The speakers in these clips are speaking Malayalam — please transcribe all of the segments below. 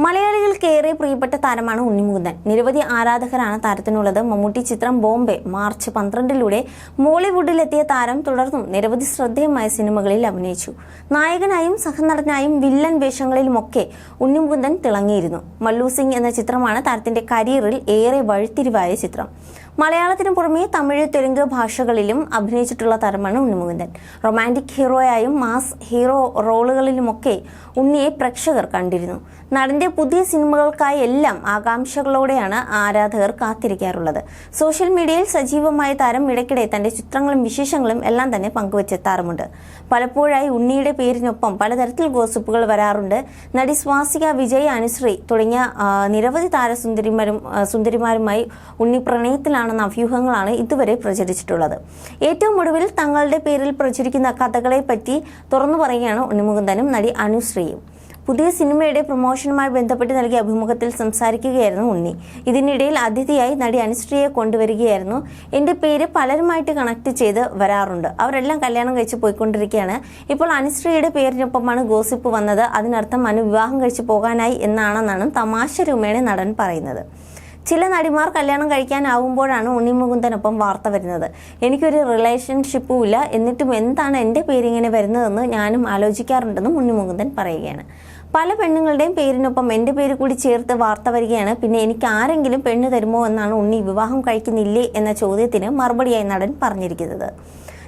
മലയാളികൾക്ക് ഏറെ പ്രിയപ്പെട്ട താരമാണ് ഉണ്ണിമുകുന്ദൻ. നിരവധി ആരാധകരാണ് താരത്തിനുള്ളത്. മമ്മൂട്ടി ചിത്രം ബോംബെ മാർച്ച് പന്ത്രണ്ടിലൂടെ മോളിവുഡിലെത്തിയ താരം തുടർന്നും നിരവധി ശ്രദ്ധേയമായ സിനിമകളിൽ അഭിനയിച്ചു. നായകനായും സഹനടനായും വില്ലൻ വേഷങ്ങളിലുമൊക്കെ ഉണ്ണിമുകുന്ദൻ തിളങ്ങിയിരുന്നു. മല്ലു സിംഗ് എന്ന ചിത്രമാണ് താരത്തിന്റെ കരിയറിൽ ഏറെ വഴിത്തിരിവായ ചിത്രം. മലയാളത്തിനു പുറമെ തമിഴ് തെലുങ്ക് ഭാഷകളിലും അഭിനയിച്ചിട്ടുള്ള താരമാണ് ഉണ്ണിമുകുന്ദൻ. റൊമാന്റിക് ഹീറോയായും മാസ് ഹീറോ റോളുകളിലുമൊക്കെ ഉണ്ണിയെ പ്രേക്ഷകർ കണ്ടിരുന്നു. നടന്റെ പുതിയ സിനിമകൾക്കായി എല്ലാം ആകാംക്ഷകളോടെയാണ് ആരാധകർ കാത്തിരിക്കാറുള്ളത്. സോഷ്യൽ മീഡിയയിൽ സജീവമായ താരം ഇടയ്ക്കിടെ തന്റെ ചിത്രങ്ങളും വിശേഷങ്ങളും എല്ലാം തന്നെ പങ്കുവച്ചെത്താറുമുണ്ട്. പലപ്പോഴായി ഉണ്ണിയുടെ പേരിനൊപ്പം പലതരത്തിൽ ഗോസിപ്പുകൾ വരാറുണ്ട്. നടി സ്വാസിക വിജയ് അനുശ്രീ തുടങ്ങിയ നിരവധി താരസുന്ദരിമാരും സുന്ദരിമാരുമായി ഉണ്ണി പ്രണയത്തിലാണെന്ന അഭ്യൂഹങ്ങളാണ് ഇതുവരെ പ്രചരിച്ചിട്ടുള്ളത്. ഏറ്റവും ഒടുവിൽ തങ്ങളുടെ പേരിൽ പ്രചരിക്കുന്ന കഥകളെ പറ്റി തുറന്നു പറയുകയാണ് ഉണ്ണിമുകുന്ദനും നടി അനുശ്രീയും. പുതിയ സിനിമയുടെ പ്രൊമോഷനുമായി ബന്ധപ്പെട്ട് നൽകിയ അഭിമുഖത്തിൽ സംസാരിക്കുകയായിരുന്നു ഉണ്ണി. ഇതിനിടയിൽ അതിഥിയായി നടി അനുശ്രീയെ കൊണ്ടുവരികയായിരുന്നു. എന്റെ പേര് പലരുമായിട്ട് കണക്ട് ചെയ്ത് വരാറുണ്ട്. അവരെല്ലാം കല്യാണം കഴിച്ച് പോയിക്കൊണ്ടിരിക്കുകയാണ്. ഇപ്പോൾ അനുശ്രീയുടെ പേരിനൊപ്പമാണ് ഗോസിപ്പ് വന്നത്. അതിനർത്ഥം അനു വിവാഹം കഴിച്ച് പോകാനായി എന്നാണെന്നാണ് തമാശ രൂപേണ നടൻ പറയുന്നത്. ചില നടിമാർ കല്യാണം കഴിക്കാനാവുമ്പോഴാണ് ഉണ്ണിമുകുന്ദനൊപ്പം വാർത്ത വരുന്നത്. എനിക്കൊരു റിലേഷൻഷിപ്പും ഇല്ല. എന്നിട്ടും എന്താണ് എന്റെ പേരിങ്ങനെ വരുന്നതെന്ന് ഞാനും ആലോചിക്കാറുണ്ടെന്നും ഉണ്ണിമുകുന്ദൻ പറയുകയാണ്. പല പെണ്ണുങ്ങളുടെയും പേരിനൊപ്പം എന്റെ പേര് കൂടി ചേർത്ത് വാർത്ത വരികയാണ്. പിന്നെ എനിക്ക് ആരെങ്കിലും പെണ്ണ് തരുമോ എന്നാണ് ഉണ്ണി വിവാഹം കഴിക്കുന്നില്ലേ എന്ന ചോദ്യത്തിന് മറുപടിയായി നടൻ പറഞ്ഞിരിക്കുന്നത്.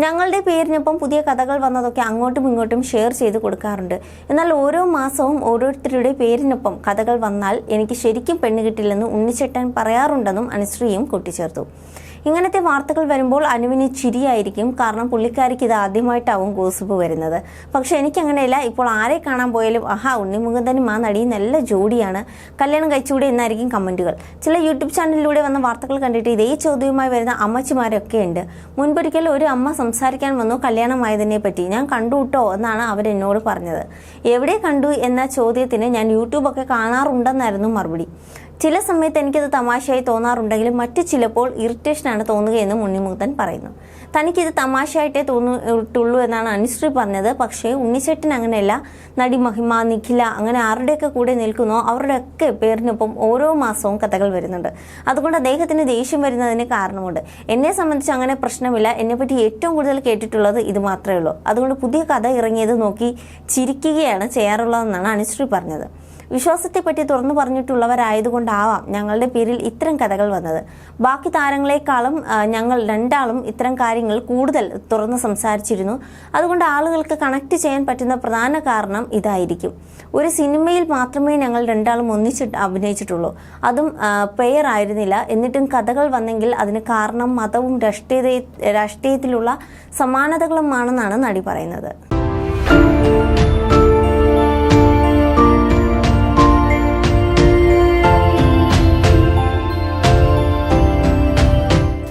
ഞങ്ങളുടെ പേരിനൊപ്പം പുതിയ കഥകൾ വന്നതൊക്കെ അങ്ങോട്ടും ഇങ്ങോട്ടും ഷെയർ ചെയ്ത് കൊടുക്കാറുണ്ട്. എന്നാൽ ഓരോ മാസവും ഓരോരുത്തരുടെ പേരിനൊപ്പം കഥകൾ വന്നാൽ എനിക്ക് ശരിക്കും പെണ്ണ് കിട്ടില്ലെന്ന് ഉണ്ണിച്ചേട്ടൻ പറയാറുണ്ടെന്നും അനുശ്രീയും കൂട്ടിച്ചേർത്തു. ഇങ്ങനത്തെ വാർത്തകൾ വരുമ്പോൾ അനുവിന് ചിരിയായിരിക്കും. കാരണം പുള്ളിക്കാരിക്ക് ഇത് ആദ്യമായിട്ടാവും ഗോസിപ്പ് വരുന്നത്. പക്ഷെ എനിക്കങ്ങനെയല്ല. ഇപ്പോൾ ആരെ കാണാൻ പോയാലും ആഹാ ഉണ്ണിമുകുന്ദനും ആ നടിയും നല്ല ജോഡിയാണ്. കല്യാണം കഴിച്ചുകൂടെ എന്നായിരിക്കും കമന്റുകൾ ചില യൂട്യൂബ് ചാനലിലൂടെ വന്ന വാർത്തകൾ കണ്ടിട്ട് ഇതേ ചോദ്യവുമായി വരുന്ന അമ്മച്ചിമാരൊക്കെ ഉണ്ട്. മുൻപൊരിക്കൽ ഒരു അമ്മ സംസാരിക്കാൻ വന്നു കല്യാണമായതിനെ പറ്റി ഞാൻ കണ്ടു കേട്ടോ എന്നാണ് അവരെന്നോട് പറഞ്ഞത്. എവിടെ കണ്ടു എന്ന ചോദ്യത്തിന് ഞാൻ യൂട്യൂബൊക്കെ കാണാറുണ്ടെന്നായിരുന്നു മറുപടി. ചില സമയത്ത് എനിക്കത് തമാശയായി തോന്നാറുണ്ടെങ്കിലും മറ്റു ചിലപ്പോൾ ഇറിറ്റേഷനാണ് തോന്നുകയെന്ന് ഉണ്ണിമുക്തൻ പറയുന്നു. തനിക്കിത് തമാശയായിട്ടേ തോന്നിയിട്ടുള്ളൂ എന്നാണ് അനുശ്രീ പറഞ്ഞത്. പക്ഷേ ഉണ്ണിച്ചേട്ടൻ അങ്ങനെയല്ല. നടി മഹിമ നിഖില അങ്ങനെ ആരുടെയൊക്കെ കൂടെ നിൽക്കുന്നോ അവരുടെയൊക്കെ പേരിനൊപ്പം ഓരോ മാസവും കഥകൾ വരുന്നുണ്ട്. അതുകൊണ്ട് അദ്ദേഹത്തിന് ദേഷ്യം വരുന്നതിന് കാരണമുണ്ട്. എന്നെ സംബന്ധിച്ച് അങ്ങനെ പ്രശ്നമില്ല. എന്നെപ്പറ്റി ഏറ്റവും കൂടുതൽ കേട്ടിട്ടുള്ളത് ഇത് മാത്രമേ ഉള്ളൂ. അതുകൊണ്ട് പുതിയ കഥ ഇറങ്ങിയത് നോക്കി ചിരിക്കുകയാണ് ചെയ്യാറുള്ളതെന്നാണ് അനുശ്രീ പറഞ്ഞത്. വിശ്വാസത്തെപ്പറ്റി തുറന്നു പറഞ്ഞിട്ടുള്ളവരായതുകൊണ്ടാവാം ഞങ്ങളുടെ പേരിൽ ഇത്തരം കഥകൾ വന്നത്. ബാക്കി താരങ്ങളെക്കാളും ഞങ്ങൾ രണ്ടാളും ഇത്തരം കാര്യങ്ങൾ കൂടുതൽ തുറന്ന് സംസാരിച്ചിരുന്നു. അതുകൊണ്ട് ആളുകൾക്ക് കണക്ട് ചെയ്യാൻ പറ്റുന്ന പ്രധാന കാരണം ഇതായിരിക്കും. ഒരു സിനിമയിൽ മാത്രമേ ഞങ്ങൾ രണ്ടാളും ഒന്നിച്ചിട്ട് അഭിനയിച്ചിട്ടുള്ളൂ. അതും പെയർ ആയിരുന്നില്ല. എന്നിട്ടും കഥകൾ വന്നെങ്കിൽ അതിന് കാരണം മതവും രാഷ്ട്രീയ രാഷ്ട്രീയത്തിലുള്ള സമാനതകളുമാണെന്നാണ് നടി പറയുന്നത്.